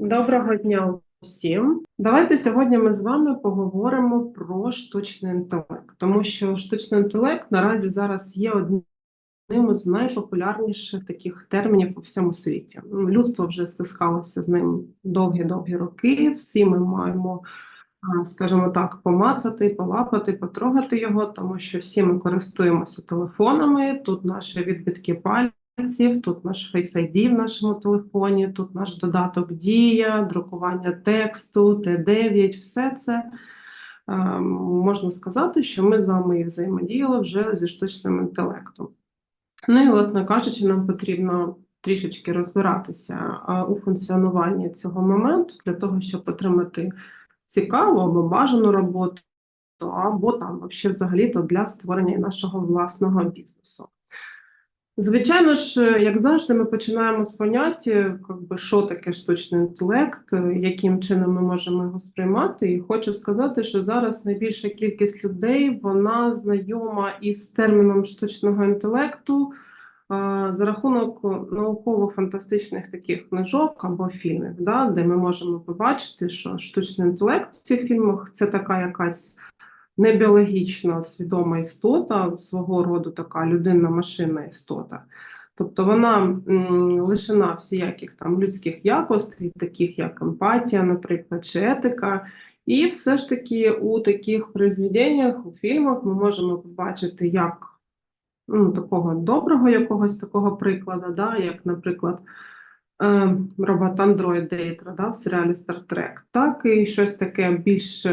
Доброго дня всім. Давайте сьогодні ми з вами поговоримо про штучний інтелект, тому що штучний інтелект наразі зараз є одним із найпопулярніших таких термінів у всьому світі. Людство вже стискалося з ним довгі-довгі роки. Всі ми маємо, скажімо так, помацати, полапати, потрогати його, тому що всі ми користуємося телефонами. Тут наші відбитки пальців, тут наш Face ID в нашому телефоні, тут наш додаток Дія, друкування тексту, Т9, все це е, можна сказати, що ми з вами і взаємодіяли вже зі штучним інтелектом. Ну і, власне кажучи, нам потрібно трішечки розбиратися е, у функціонуванні цього моменту для того, щоб отримати цікаву або бажану роботу, або там взагалі-то для створення нашого власного бізнесу. Звичайно ж, як завжди, ми починаємо з поняття, що таке штучний інтелект, яким чином ми можемо його сприймати. І хочу сказати, що зараз найбільша кількість людей вона знайома із терміном штучного інтелекту за рахунок науково-фантастичних таких книжок або фільмів, да, де ми можемо побачити, що штучний інтелект в цих фільмах це така якась не біологічна свідома істота, свого роду така людинна-машинна істота. Тобто вона лишена всіяких там людських якостей, таких як емпатія, наприклад, чи етика. І все ж таки у таких произведеннях, у фільмах ми можемо побачити як ну, такого доброго якогось такого прикладу, да, як, наприклад, робот Android Data да, в серіалі Star Trek, так і щось таке більш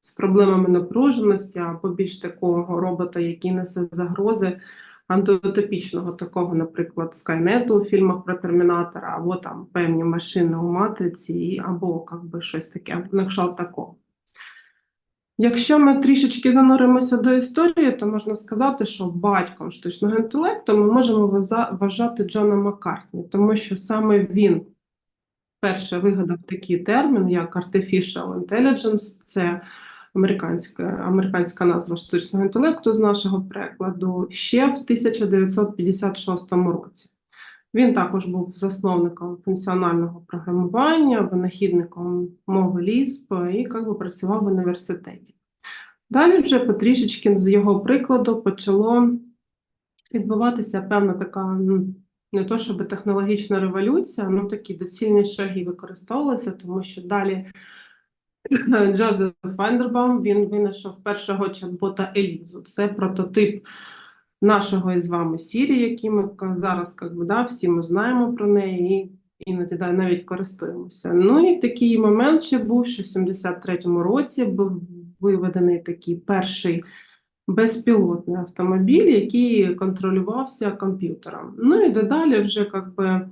з проблемами напруженості або більш такого робота, який несе загрози антиутопічного такого, наприклад, Скайнету у фільмах про Термінатора, або там певні машини у матриці, або как би, щось таке, на кшталт такого. Якщо ми трішечки зануримося до історії, то можна сказати, що батьком штучного інтелекту ми можемо вважати Джона Маккартні, тому що саме він перше вигадав такий термін, як Artificial Intelligence, це американська, американська назва штучного інтелекту з нашого перекладу, ще в 1956 році. Він також був засновником функціонального програмування, винахідником мови LISP і як би, працював в університеті. Далі вже потрішечки з його прикладу почало відбуватися певна така не то щоб технологічна революція, ну такі доцільні шаги використовувалися, тому що далі Джозеф Фендербаум він винайшов першого чат-бота Елізу. Це прототип нашого із вами Сірі, який ми зараз как би, да, всі ми знаємо про неї і іноді да, навіть користуємося. Ну і такий момент ще був, що в 73-му році був виведений такий перший безпілотний автомобіль, який контролювався комп'ютером. Ну і дедалі вже как би, е,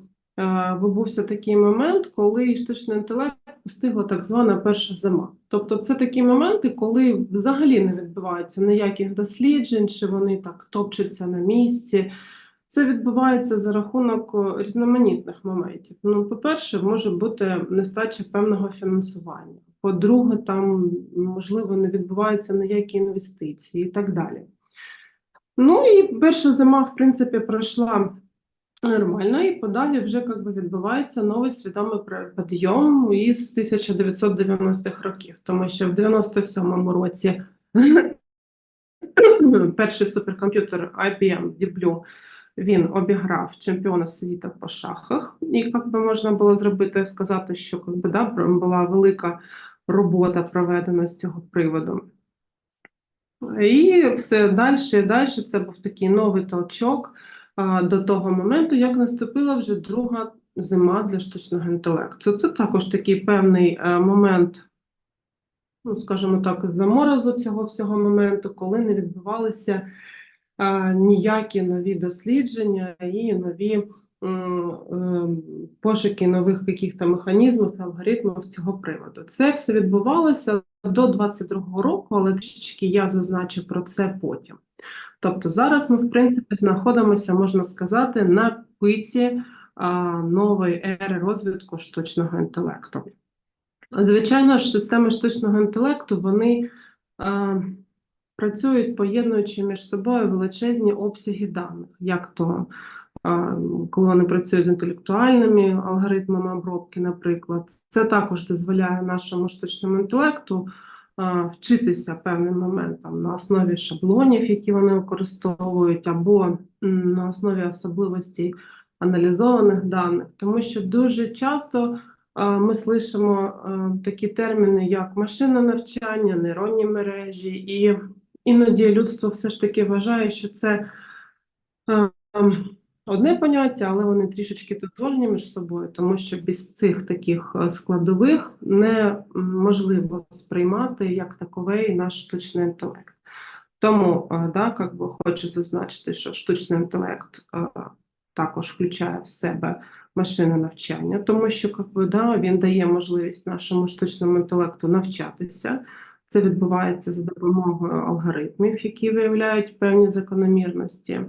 відбувся такий момент, коли штучний інтелект постигла так звана перша зима. Тобто це такі моменти, коли взагалі не відбувається ніяких досліджень, чи вони так топчуться на місці. Це відбувається за рахунок різноманітних моментів. Ну, по-перше, може бути нестача певного фінансування. По-друге, там можливо не відбуваються ніякі інвестиції і так далі. Ну і перша зима, в принципі, пройшла нормально, і подалі вже як би, відбувається новий свідомий підйом із 1990-х років, тому що в 97-му році перший суперкомп'ютер IBM Deep Blue він обіграв чемпіона світу по шахах, і як би можна було зробити, сказати, що як би, да, була велика робота проведена з цього приводу. І все далі і далі це був такий новий толчок до того моменту, як наступила вже друга зима для штучного інтелекту. Це також такий певний е, момент, ну, скажімо так, заморозу цього всього моменту, коли не відбувалися ніякі нові дослідження і нові пошуки нових яких-то механізмів, алгоритмів цього приводу. Це все відбувалося до 22-го року, але трішечки я зазначу про це потім. Тобто зараз ми, в принципі, знаходимося, можна сказати, на пиці а, нової ери розвитку штучного інтелекту. Звичайно ж, системи штучного інтелекту вони а, працюють, поєднуючи між собою величезні обсяги даних, як то коли вони працюють з інтелектуальними алгоритмами обробки, наприклад. Це також дозволяє нашому штучному інтелекту вчитися певним моментам на основі шаблонів, які вони використовують, або на основі особливостей аналізованих даних, тому що дуже часто ми слышимо такі терміни, як машинне навчання, нейронні мережі, і іноді людство все ж таки вважає, що це ем, одне поняття, але вони трішечки тотожні між собою, тому що без цих таких е, складових неможливо сприймати як таковий наш штучний інтелект. Тому е, да, как би хочу зазначити, що штучний інтелект е, також включає в себе машинне навчання, тому що как би, да, він дає можливість нашому штучному інтелекту навчатися. Це відбувається за допомогою алгоритмів, які виявляють певні закономірності.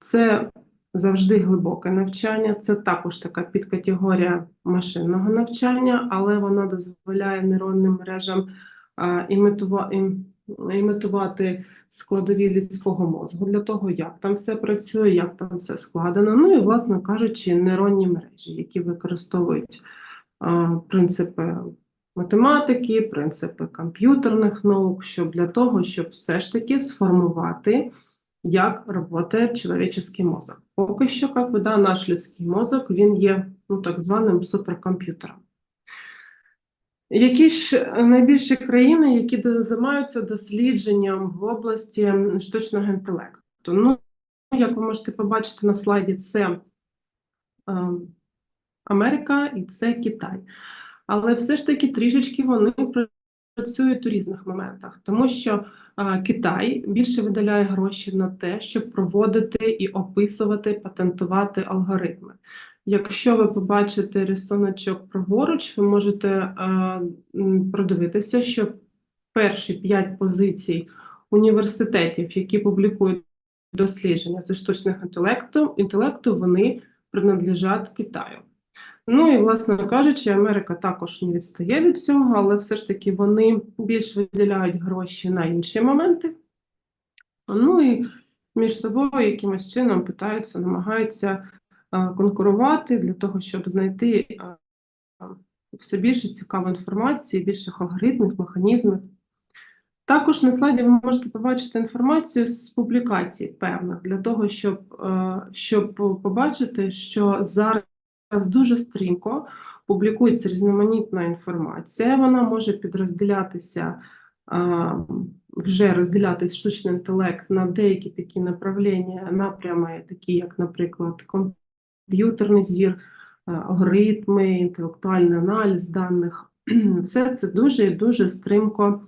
Це завжди глибоке навчання, це також така підкатегорія машинного навчання, але вона дозволяє нейронним мережам імітувати складові людського мозку для того, як там все працює, як там все складено. Ну і, власне кажучи, нейронні мережі, які використовують принципи математики, принципи комп'ютерних наук, щоб для того, щоб все ж таки сформувати, як працює чоловічий мозок. Поки що, би, да, наш людський мозок він є ну, так званим суперкомп'ютером. Які ж найбільші країни, які займаються дослідженням в області штучного інтелекту? Ну, як ви можете побачити на слайді, це е, Америка і це Китай. Але все ж таки трішечки вони працюють у різних моментах, тому що Китай більше виділяє гроші на те, щоб проводити і описувати, патентувати алгоритми. Якщо ви побачите рисуночок праворуч, ви можете продивитися, що перші п'ять позицій університетів, які публікують дослідження зі штучних інтелекту, інтелекту, вони принадлежать Китаю. Ну і, власне кажучи, Америка також не відстає від цього, але все ж таки вони більш виділяють гроші на інші моменти. Ну і між собою якимось чином питаються, намагаються конкурувати для того, щоб знайти а, все більше цікавої інформації, більших алгоритмів, механізмів. Також на слайді ви можете побачити інформацію з публікацій певних для того, щоб, е, щоб побачити, що зараз дуже стрімко публікується різноманітна інформація. Вона може підрозділятися, вже розділятися штучний інтелект на деякі такі направлення, напрями, такі як, наприклад, комп'ютерний зір, алгоритми, інтелектуальний аналіз даних. Все це дуже і дуже стрімко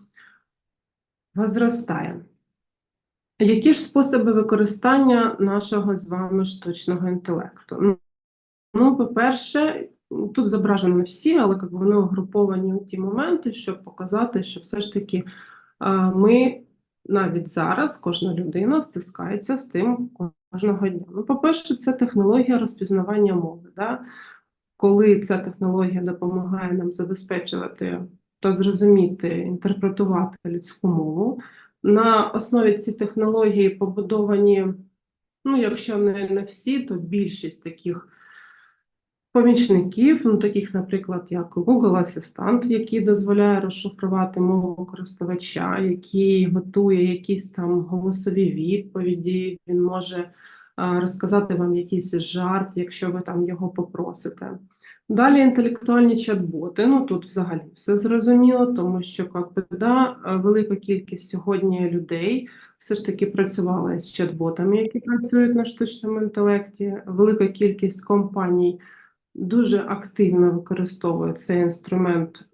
возростає. Які ж способи використання нашого з вами штучного інтелекту? Ну, по-перше, тут зображені не всі, але як вони угруповані у ті моменти, щоб показати, що все ж таки ми навіть зараз, кожна людина стискається з тим кожного дня. Ну, по-перше, це технологія розпізнавання мови. Да? Коли ця технологія допомагає нам забезпечувати та зрозуміти, інтерпретувати людську мову. На основі цієї технології побудовані, ну, якщо не, не всі, то більшість таких помічників, ну, таких, наприклад, як Google Асистент, який дозволяє розшифрувати мову користувача, який готує якісь там голосові відповіді, він може розказати вам якийсь жарт, якщо ви там його попросите. Далі інтелектуальні чат-боти. Ну тут взагалі все зрозуміло, тому що да, велика кількість сьогодні людей все ж таки працювала з чат-ботами, які працюють на штучному інтелекті. Велика кількість компаній дуже активно використовує цей інструмент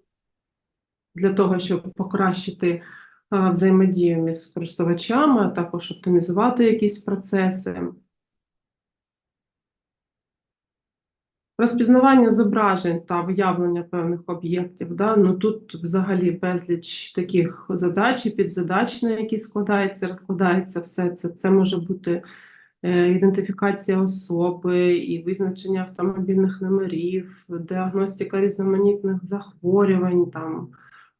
для того, щоб покращити взаємодію між користувачами, а також оптимізувати якісь процеси. Розпізнавання зображень та виявлення певних об'єктів. Да? Ну, тут взагалі безліч таких задач і підзадач, на які складається, розкладається все це. Це може бути е, ідентифікація особи і визначення автомобільних номерів, діагностика різноманітних захворювань там,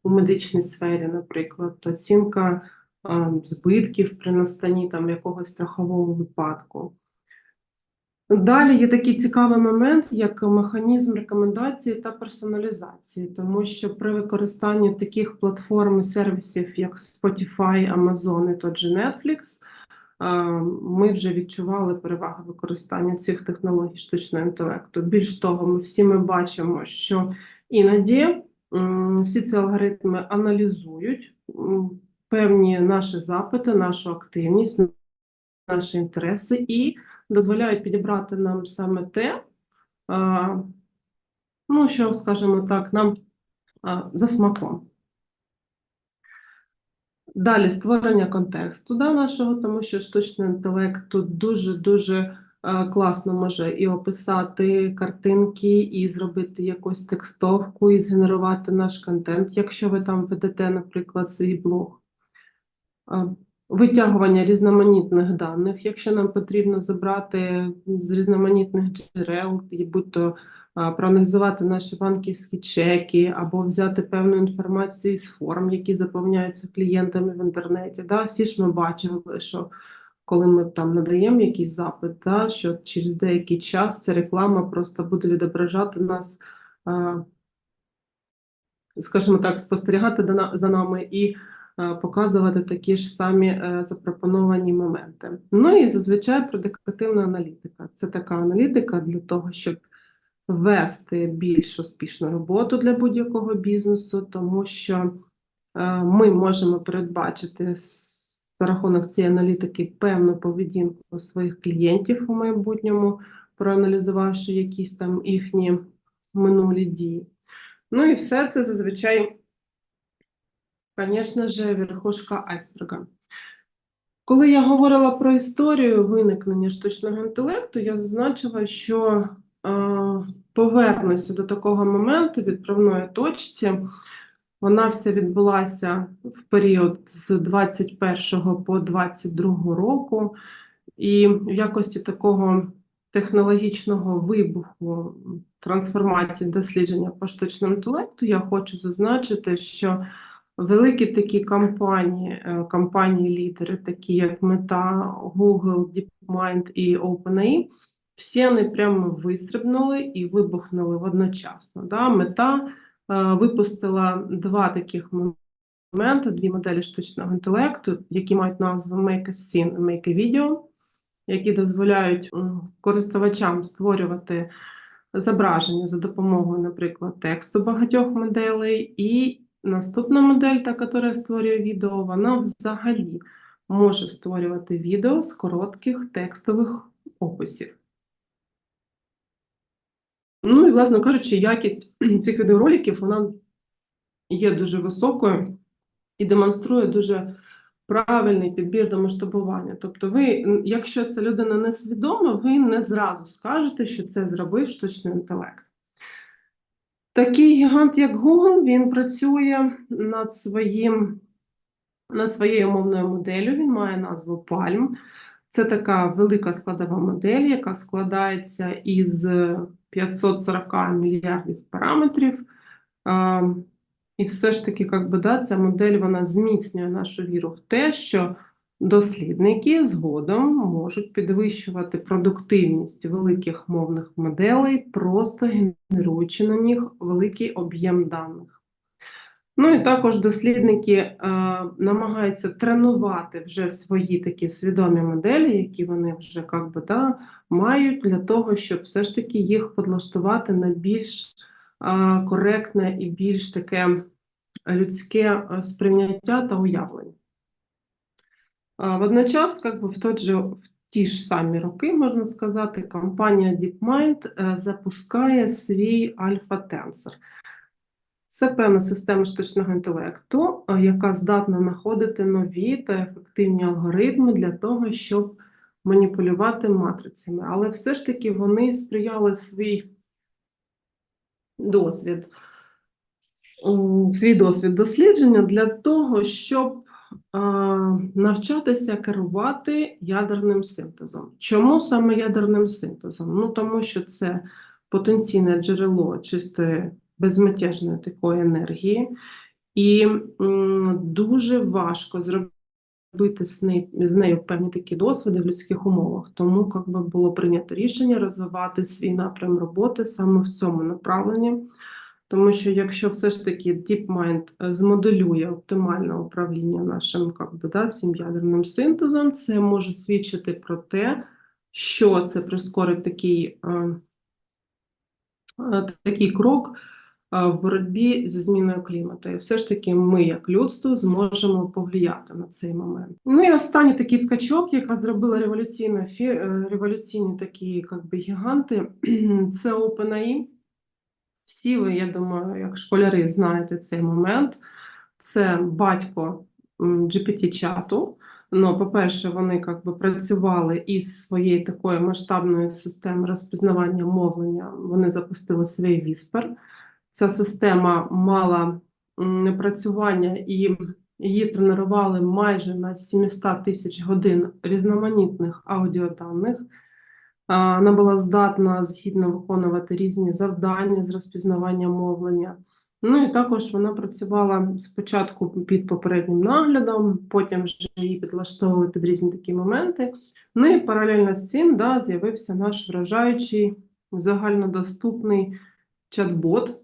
у медичній сфері, наприклад, оцінка е, збитків при настанні там, якогось страхового випадку. Далі є такий цікавий момент, як механізм рекомендації та персоналізації, тому що при використанні таких платформ і сервісів, як Spotify, Amazon і тот же Netflix, е, ми вже відчували перевагу використання цих технологій штучного інтелекту. Більш того, ми всі ми бачимо, що іноді всі ці алгоритми аналізують певні наші запити, нашу активність, наші інтереси і дозволяють підібрати нам саме те, ну, що, скажімо так, нам за смаком. Далі створення контексту да, нашого, тому що штучний інтелект тут дуже-дуже е, класно може і описати картинки, і зробити якусь текстовку, і згенерувати наш контент, якщо ви там ведете, наприклад, свій блог. Е, Витягування різноманітних даних, якщо нам потрібно забрати з різноманітних джерел, будь-то проаналізувати наші банківські чеки або взяти певну інформацію з форм, які заповняються клієнтами в інтернеті. Да? Всі ж ми бачили, що коли ми там надаємо якийсь запит, да, що через деякий час ця реклама просто буде відображати нас, скажімо так, спостерігати за нами і показувати такі ж самі е, запропоновані моменти. Ну і зазвичай предикативна аналітика. Це така аналітика для того, щоб вести більш успішну роботу для будь-якого бізнесу, тому що е, ми можемо передбачити за рахунок цієї аналітики певну поведінку своїх клієнтів у майбутньому, проаналізувавши якісь там їхні минулі дії. Ну і все це зазвичай Звісно ж, верхушка айсберга. Коли я говорила про історію виникнення штучного інтелекту, я зазначила, що е, повернуся до такого моменту відправної точці. Вона вся відбулася в період з 21 по 22 року, і в якості такого технологічного вибуху трансформації дослідження по штучному інтелекту я хочу зазначити, що Великі такі компанії, е, компанії-лідери, такі як Meta, Google, DeepMind і OpenAI, всі вони прямо вистрибнули і вибухнули одночасно. Да? Meta е, випустила два таких моменти, дві моделі штучного інтелекту, які мають назву Make a Scene і Make a Video, які дозволяють користувачам створювати зображення за допомогою, наприклад, тексту багатьох моделей, і наступна модель, та, яка створює відео, вона взагалі може створювати відео з коротких текстових описів. Ну і, власне кажучи, якість цих відеороликів вона є дуже високою і демонструє дуже правильний підбір до масштабування. Тобто, ви, якщо ця людина несвідома, ви не зразу скажете, що це зробив штучний інтелект. Такий гігант, як Google, він працює над своїм, над своєю мовною моделлю. Він має назву Palm. Це така велика складова модель, яка складається із 540 мільярдів параметрів. І все ж таки, як би, да, ця модель вона зміцнює нашу віру в те, що дослідники згодом можуть підвищувати продуктивність великих мовних моделей, просто генеруючи на них великий об'єм даних. Ну і також дослідники е, намагаються тренувати вже свої такі свідомі моделі, які вони вже як би, да, мають для того, щоб все ж таки їх підлаштувати на більш е, коректне і більш таке людське е, сприйняття та уявлення. А, Водночас, как бы в тот же в ті ж самі роки, можна сказати, компанія DeepMind е, запускає свій альфа-тенсор. Це певна система штучного інтелекту, е, яка здатна знаходити нові та ефективні алгоритми для того, щоб маніпулювати матрицями. Але все ж таки вони сприяли свій досвід, свій досвід дослідження для того, щоб навчатися керувати ядерним синтезом. Чому саме ядерним синтезом? Ну тому що це потенційне джерело чистої безмятежної такої енергії, і дуже важко зробити. робити з нею, певні такі досвіди в людських умовах. Тому як би, було прийнято рішення розвивати свій напрям роботи саме в цьому направленні. Тому що якщо все ж таки DeepMind е, змоделює оптимальне управління нашим как би, да, цим ядерним синтезом, це може свідчити про те, що це прискорить такий, е, е, такий крок в боротьбі зі зміною клімату. І все ж таки ми, як людство, зможемо повлияти на цей момент. Ну і останній такий скачок, яка зробила революційна е, революційні такі как би, гіганти, це OpenAI. Всі ви, я думаю, як школяри, знаєте цей момент. Це батько GPT-чату. Ну, по-перше, вони як би працювали із своєю такою масштабною системою розпізнавання мовлення. Вони запустили свій Whisper. Ця система мала м, напрацювання і її тренували майже на 700 тисяч годин різноманітних аудіоданих. Вона була здатна згідно виконувати різні завдання з розпізнавання мовлення. Ну і також вона працювала спочатку під попереднім наглядом, потім вже її підлаштовували під різні такі моменти. Ну і паралельно з цим да, з'явився наш вражаючий загальнодоступний чат-бот,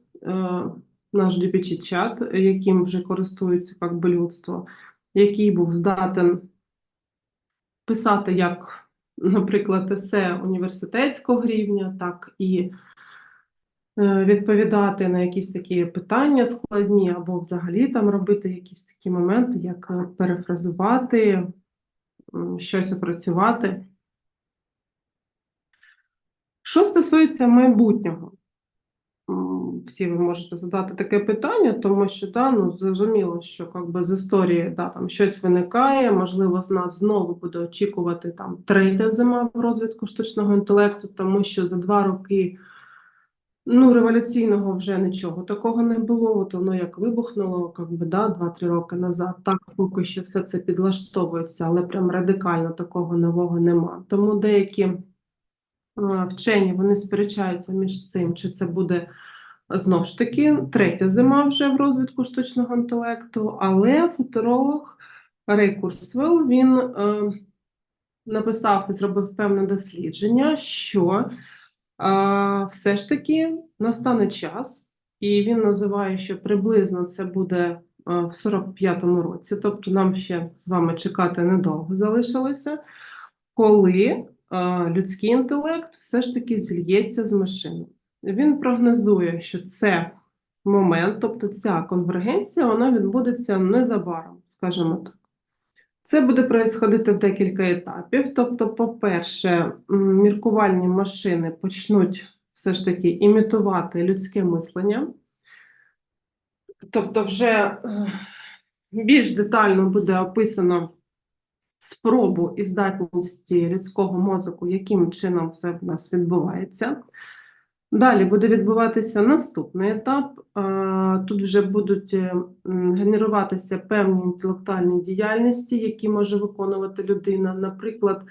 наш GPT-чат, яким вже користується як би людство, який був здатен писати як наприклад, есе університетського рівня, так і е, відповідати на якісь такі питання складні, або взагалі там робити якісь такі моменти, як е, перефразувати, щось опрацювати. Що стосується майбутнього, всі ви можете задати таке питання, тому що да, ну, зрозуміло, що как би, з історії да, там, щось виникає, можливо, з нас знову буде очікувати там, третя зима в розвитку штучного інтелекту, тому що за два роки ну, революційного вже нічого такого не було. От воно як вибухнуло, как би, да, 2-3 роки назад. Так, поки що все це підлаштовується, але прям радикально такого нового нема. Тому деякі вчені вони сперечаються між цим, чи це буде знов ж таки третя зима вже в розвитку штучного інтелекту, але футуролог Рей Курсвелл він е, написав і зробив певне дослідження, що е, все ж таки настане час, і він називає, що приблизно це буде е, в 45-му році, тобто нам ще з вами чекати недовго залишилося, коли е, людський інтелект все ж таки зільється з машиною. Він прогнозує, що це момент, тобто ця конвергенція, вона відбудеться незабаром, скажімо так. Це буде происходити в декілька етапів. Тобто, по-перше, міркувальні машини почнуть все ж таки імітувати людське мислення. Тобто, вже е, більш детально буде описано спробу і здатності людського мозку, яким чином це в нас відбувається. Далі буде відбуватися наступний етап. Тут вже будуть е, генеруватися певні інтелектуальні діяльності, які може виконувати людина. Наприклад,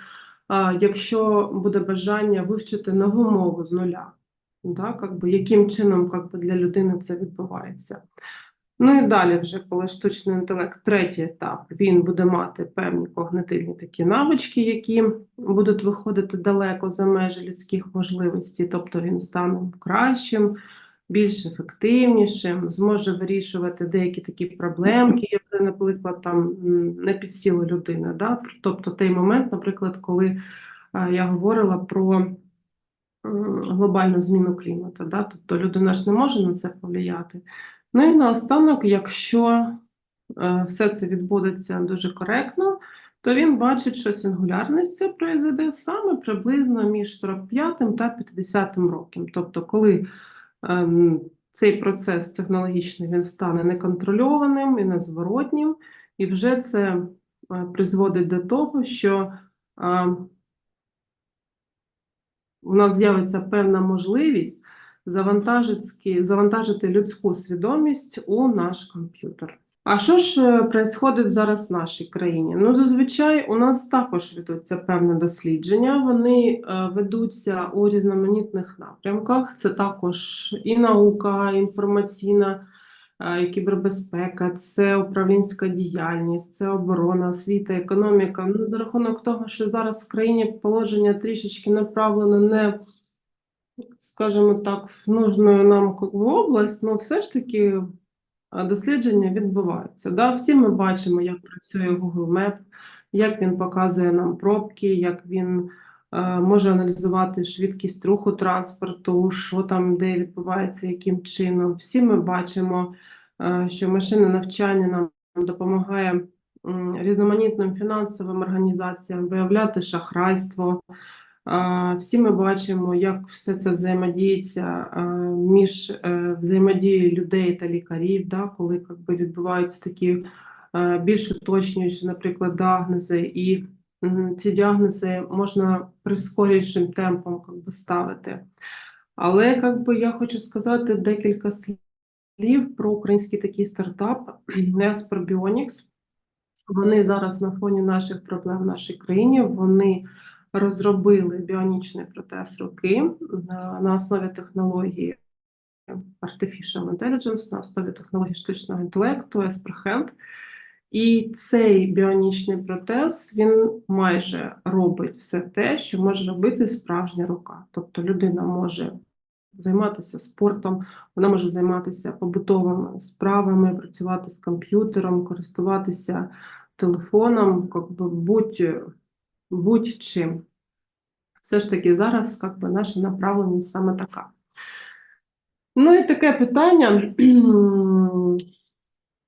якщо буде бажання вивчити нову мову з нуля, так, якби, яким чином якби, для людини це відбувається. Ну і далі, вже коли штучний інтелект, третій етап, він буде мати певні когнитивні такі навички, які будуть виходити далеко за межі людських можливостей, тобто він стане кращим, більш ефективнішим, зможе вирішувати деякі такі проблемки, які, наприклад, там не під силу людини. Да? Тобто той момент, наприклад, коли е, я говорила про глобальну зміну клімату, да? тобто людина ж не може на це повлияти. Ну і наостанок, якщо е, все це відбудеться дуже коректно, то він бачить, що сингулярність це произойде саме приблизно між 45 та 50 роком. Тобто, коли ем, цей процес технологічний він стане неконтрольованим і незворотнім, і вже це е, призводить до того, що е, у нас з'явиться певна можливість завантажити, людську свідомість у наш комп'ютер. А що ж відбувається зараз в нашій країні? Ну, зазвичай у нас також ведуться певні дослідження. Вони е, ведуться у різноманітних напрямках. Це також і наука, і інформаційна е, і кібербезпека, це управлінська діяльність, це оборона, освіта, економіка. Ну, за рахунок того, що зараз в країні положення трішечки направлено не, скажімо так, в нужну нам область, ну все ж таки дослідження відбуваються. Да? Всі ми бачимо, як працює Google Map, як він показує нам пробки, як він е, може аналізувати швидкість руху транспорту, що там де відбувається, яким чином. Всі ми бачимо, е, що машинне навчання нам допомагає різноманітним фінансовим організаціям виявляти шахрайство. Всі ми бачимо, як все це взаємодіється між е, взаємодією людей та лікарів, да, коли как би, відбуваються такі е, більш уточнюючі, наприклад, діагнози, і ці діагнози можна прискорюючим темпом как би, ставити. Але как би, я хочу сказати декілька слів про український такий стартап Bionics. Вони зараз на фоні наших проблем в нашій країні. Вони розробили біонічний протез руки на основі технології Artificial Intelligence, на основі технології штучного інтелекту, Esper І цей біонічний протез він майже робить все те, що може робити справжня рука. Тобто людина може займатися спортом, вона може займатися побутовими справами, працювати з комп'ютером, користуватися телефоном, будь будь-чим. Все ж таки зараз как би, наша направленість саме така. Ну і таке питання,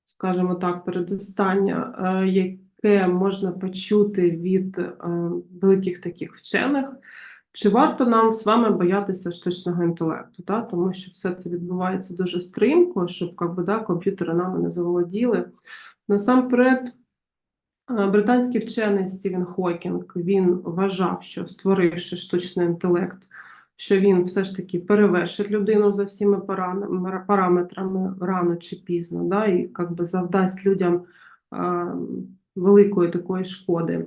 скажімо так, передостання, е, яке можна почути від е, великих таких вчених. Чи варто нам з вами боятися штучного інтелекту? Да? Тому що все це відбувається дуже стрімко, щоб да, комп'ютери нами не заволоділи. Насамперед, Британський вчений Стівен Хокінг він вважав, що створивши штучний інтелект, що він все ж таки перевершить людину за всіма параметрами рано чи пізно, да, і как би завдасть людям а, великої такої шкоди.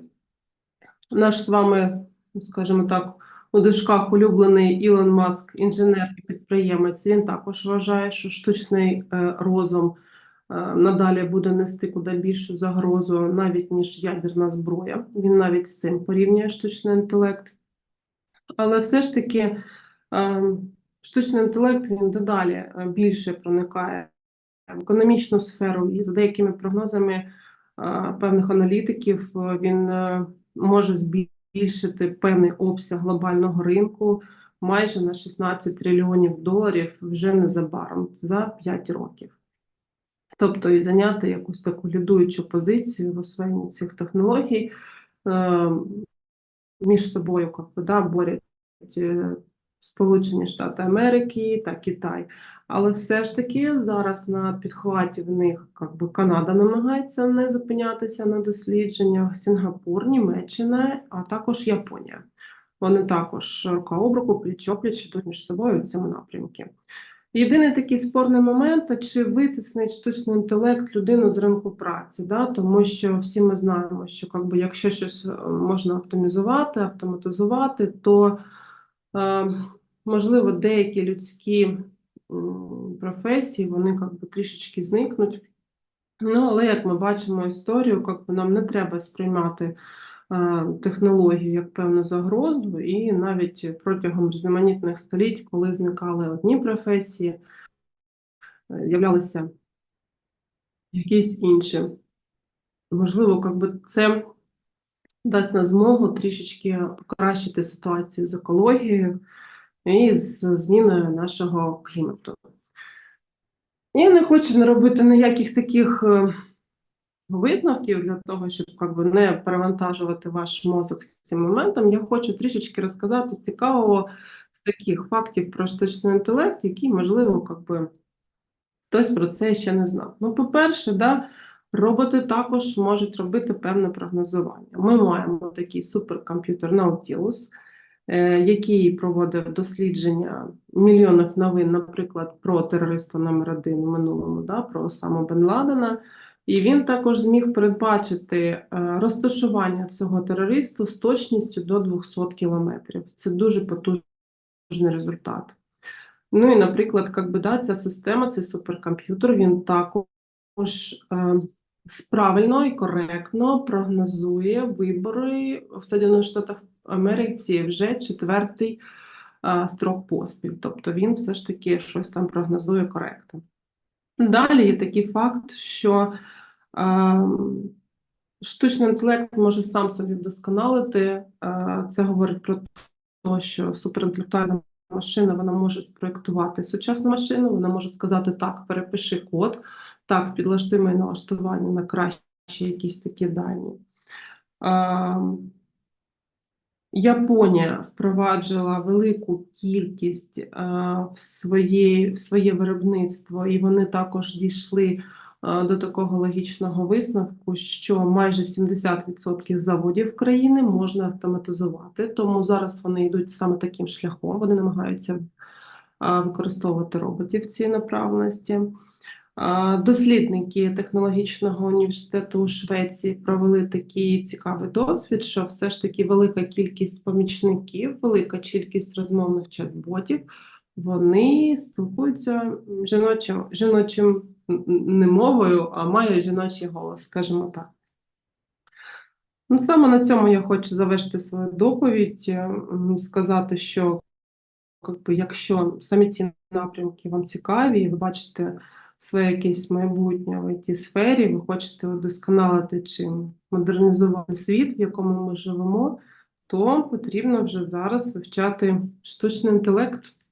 Наш з вами, скажімо так, у дужках улюблений Ілон Маск, інженер і підприємець, він також вважає, що штучний е, розум. Е, надалі буде нести куди більшу загрозу, навіть ніж ядерна зброя. Він навіть з цим порівнює штучний інтелект. Але все ж таки е, штучний інтелект він дедалі е, більше проникає в економічну сферу, і за деякими прогнозами певних аналітиків він може збільшити певний обсяг глобального ринку майже на 16 трильйонів доларів вже незабаром за 5 років. Тобто і зайняти якусь таку лідуючу позицію в освоєнні цих технологій е, між собою як би, да, борять е, Сполучені Штати Америки та Китай. Але все ж таки зараз на підхваті в них би, Канада намагається не зупинятися на дослідженнях, Сінгапур, Німеччина, а також Японія. Вони також рука об руку, пліч опліч йдуть між собою в цьому напрямку. Єдиний такий спорний момент, чи витиснить штучний інтелект людину з ринку праці, да? тому що всі ми знаємо, що якби, якщо щось е, можна оптимізувати, автоматизувати, то е, можливо деякі людські професії вони якби, трішечки зникнуть. Ну, але як ми бачимо історію, якби, нам не треба сприймати. Е, технологію як певну загрозу, і навіть протягом різноманітних століть, коли зникали одні професії, е, з'являлися якісь інші. Можливо, якби це дасть нам змогу трішечки покращити ситуацію з екологією і з зміною нашого клімату. Я не хочу не робити ніяких таких е, висновків для того, щоб как би, не перевантажувати ваш мозок з цим моментом, я хочу трішечки розказати цікавого з таких фактів про штучний інтелект, які, можливо, как би, хтось про це ще не знав. Ну, по-перше, да, роботи також можуть робити певне прогнозування. Ми маємо такий суперкомп'ютер Nautilus, е, який проводив дослідження мільйонів новин, наприклад, про терориста номер один в минулому, да, про Осаму Бен Ладена. І він також зміг передбачити е, розташування цього терористу з точністю до 200 кілометрів. Це дуже потужний результат. Ну і, наприклад, как би, да, ця система, цей суперкомп'ютер, він також е, правильно і коректно прогнозує вибори в Сполучених Штатах Америці вже четвертий е, строк поспіль. Тобто він все ж таки щось там прогнозує коректно. Далі є такий факт, що штучний інтелект може сам собі вдосконалити. Це говорить про те, що суперінтелектуальна машина вона може спроєктувати сучасну машину, вона може сказати так, перепиши код, так, підлашти моє налаштування на кращі якісь такі дані. Японія впроваджила велику кількість в, своє, в своє виробництво, і вони також дійшли до такого логічного висновку, що майже 70% заводів країни можна автоматизувати. Тому зараз вони йдуть саме таким шляхом. Вони намагаються е, використовувати роботів в цій направленості. Дослідники технологічного університету у Швеції провели такий цікавий досвід, що все ж таки велика кількість помічників, велика кількість розмовних чат-ботів, вони спілкуються жіночим, жіночим не мовою, а мають жіночий голос, скажімо так. Ну, саме на цьому я хочу завершити свою доповідь, е, сказати, що как би, якщо самі ці напрямки вам цікаві, і ви бачите своє якесь майбутнє в цій сфері, ви хочете удосконалити чи модернізувати світ, в якому ми живемо, то потрібно вже зараз вивчати штучний інтелект.